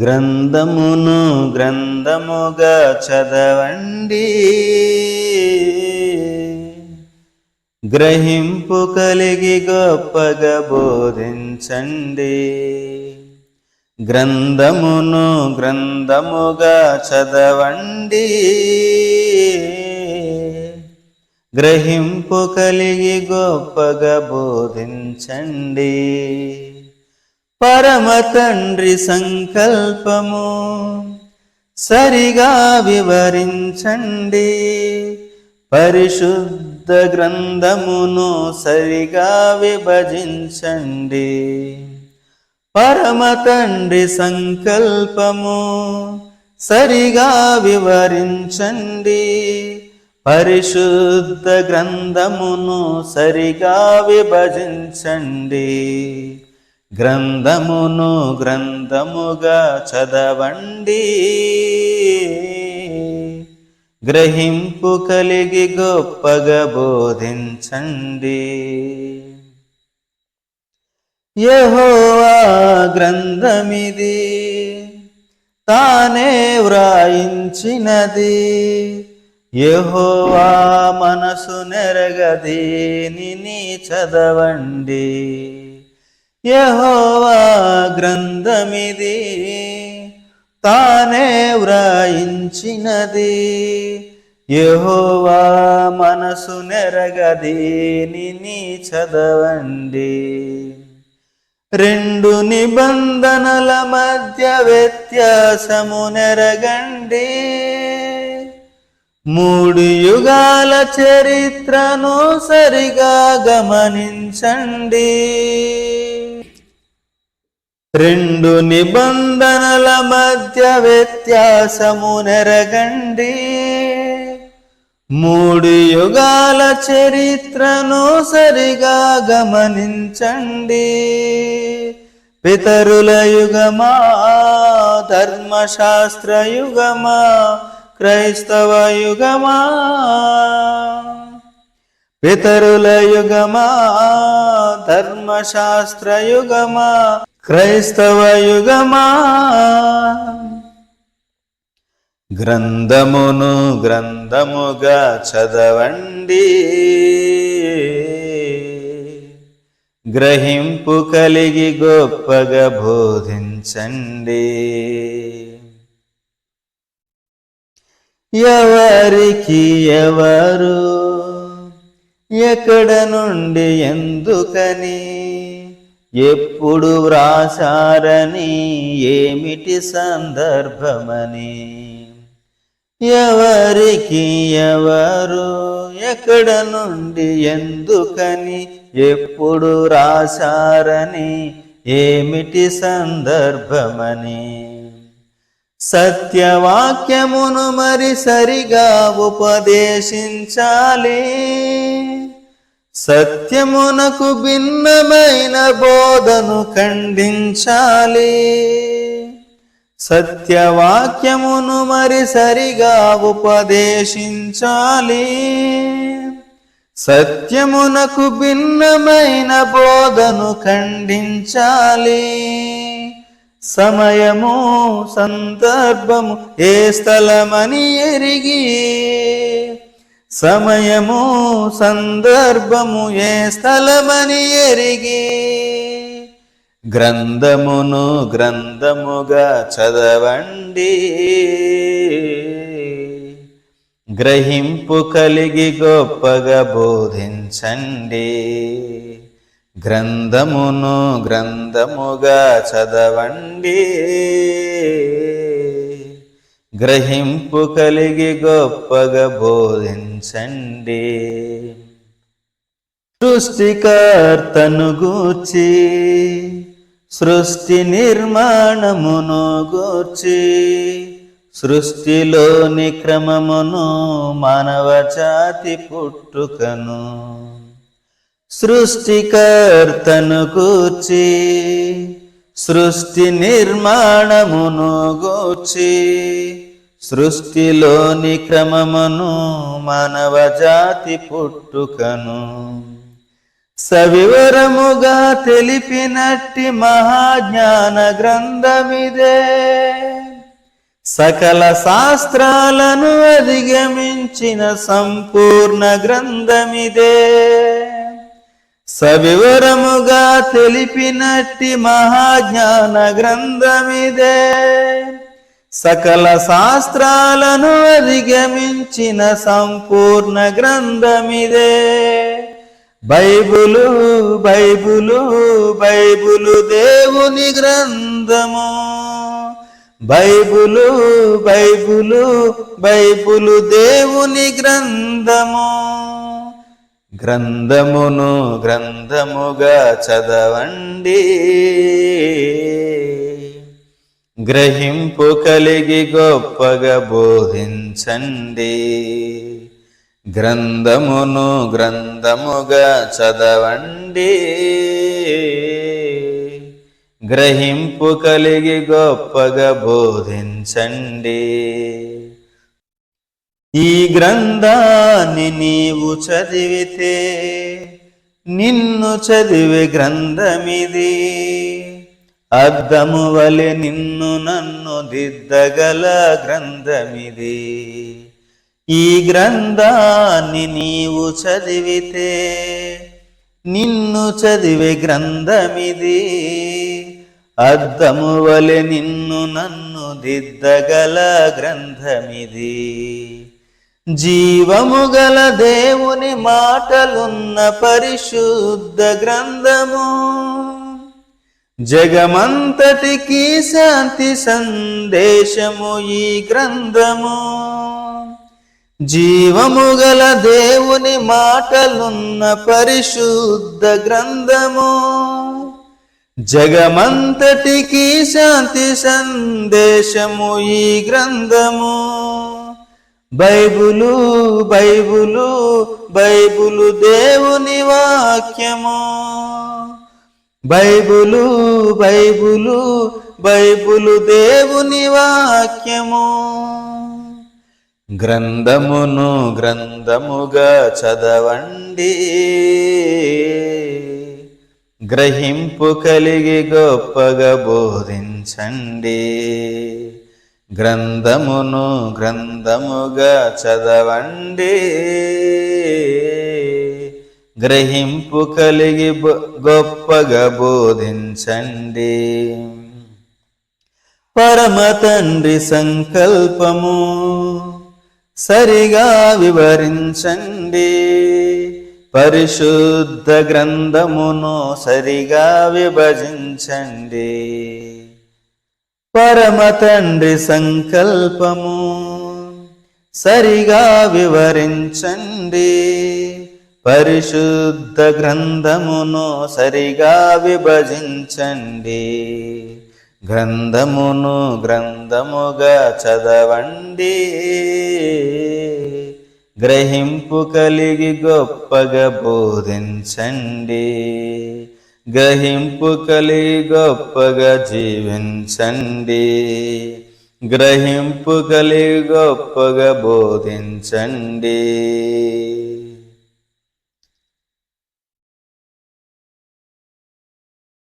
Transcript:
గ్రంథమును గ్రంథముగా చదవండి. గ్రహింపు కలిగి గొప్పగా బోధించండి. గ్రంథమును గ్రంథముగా చదవండి. గ్రహింపు కలిగి గొప్పగా బోధించండి. పరమ తండ్రి సంకల్పము. సరిగా వివరించండి. పరిశుద్ధ గ్రంథమును సరిగా విభజించండి. పరమ తండ్రి సంకల్పము సరిగా వివరించండి. పరిశుద్ధ గ్రంథమును సరిగా విభజించండి. గ్రంథమును గ్రంథముగా చదవండి. గ్రహింపు కలిగి గొప్పగా బోధించండి. యహోవా గ్రంథమిది తానే వ్రాయించినది. యహోవా మనసు నెరగదీని చదవండి. యహోవా గ్రంథమిది తానే వ్రాయించినది. యహోవా మనసు నెరగదీని చదవండి. రెండు నిబంధనల మధ్య వ్యత్యాసము నెరగండి. మూడు యుగాల చరిత్రను సరిగా గమనించండి. రెండు నిబంధనల మధ్య వ్యత్యాసము నెరగండి. మూడు యుగాల చరిత్రను సరిగా గమనించండి. పితరుల యుగమా ధర్మశాస్త్ర యుగమా క్రైస్తవ యుగమా? పితరుల యుగమా ధర్మశాస్త్ర యుగమా? క్రైస్తవ యుగమా? గ్రంథమును గ్రంథముగా చదవండి. గ్రహింపు కలిగి గొప్పగా బోధించండి. ఎవరికి ఎవరు? ఎక్కడ నుండి ఎందుకని? ఎప్పుడు వ్రాసారని ఏమిటి సందర్భమని? ఎవరికి ఎవరు ఎక్కడ నుండి ఎందుకని ఎప్పుడు రాశారని ఏమిటి సందర్భమని? సత్యవాక్యమును మరి సరిగా ఉపదేశించాలి. సత్యమునకు భిన్నమైన బోధను ఖండించాలి. సత్యవాక్యమును మరి సరిగా ఉపదేశించాలి. సత్యమునకు భిన్నమైన బోధను ఖండించాలి. సమయము సందర్భము ఏ స్థలమని ఎరిగి సమయము సందర్భము ఏ స్థలమని ఎరిగి గ్రంథమును గ్రంథముగా చదవండి. గ్రహింపు కలిగి గొప్పగా బోధించండి. గ్రంథమును గ్రంథముగా చదవండి. గ్రహింపు కలిగి గొప్పగా బోధించండి. సృష్టికర్తను గూర్చి సృష్టి నిర్మాణమును గూర్చి సృష్టిలోని క్రమమును మానవ జాతి పుట్టుకను. సృష్టికర్తను కూర్చి సృష్టి నిర్మాణమును గూర్చి సృష్టిలోని క్రమమును మానవ జాతి పుట్టుకను సవివరముగా తెలిపినట్టి మహాజ్ఞాన గ్రంథమిదే. సకల శాస్త్రాలను అధిగమించిన సంపూర్ణ గ్రంథమిదే. సవివరముగా తెలిపినట్టి మహాజ్ఞాన గ్రంథమిదే. సకల శాస్త్రాలను అధిగమించిన సంపూర్ణ గ్రంథమిదే. బైబులు బైబులు బైబులు దేవుని గ్రంథము. బైబులు బైబులు బైబులు దేవుని గ్రంథము. గ్రంథమును గ్రంథముగా చదవండి. గ్రహింపు కలిగి గొప్పగా బోధించండి. గ్రంథమును గ్రంథముగా చదవండి. గ్రహింపు కలిగి గొప్పగా బోధించండి. ఈ గ్రంథాన్ని నీవు చదివితే నిన్ను చదివే గ్రంథమిది. అద్దము వలె నిన్ను నన్ను దిద్దగల గ్రంథమిది. ఈ గ్రంథాన్ని నీవు చదివితే నిన్ను చదివే గ్రంథమిది. అద్దము వలె నిన్ను నన్ను దిద్దగల గ్రంథమిది. జీవము గల దేవుని మాటలున్న పరిశుద్ధ గ్రంథము జగమంతటికి శాంతి సందేశము ఈ గ్రంథము. జీవము గల దేవుని మాటలున్న పరిశుద్ధ గ్రంథము. జగమంతటికి శాంతి సందేశము ఈ గ్రంథము. బైబులు బైబులు బైబులు దేవుని వాక్యము. బైబులు బైబులు బైబులు దేవుని వాక్యము. గ్రంథమును గ్రంథముగా చదవండి. గ్రహింపు కలిగి గొప్పగా బోధించండి. గ్రంథమును గ్రంథముగా చదవండి. గ్రహింపు కలిగి గొప్పగా బోధించండి. పరమ తండ్రి సంకల్పము సరిగా వివరించండి. పరిశుద్ధ గ్రంథమును సరిగా విభజించండి. పరమ తండ్రి సంకల్పము సరిగా వివరించండి. పరిశుద్ధ గ్రంథమును సరిగా విభజించండి. గ్రంథమును గ్రంథముగా చదవండి. గ్రహింపు కలిగి గొప్పగా బోధించండి. గ్రహింపు కలిగి గొప్పగా జీవించండి. గ్రహింపు కలిగి గొప్పగా బోధించండి.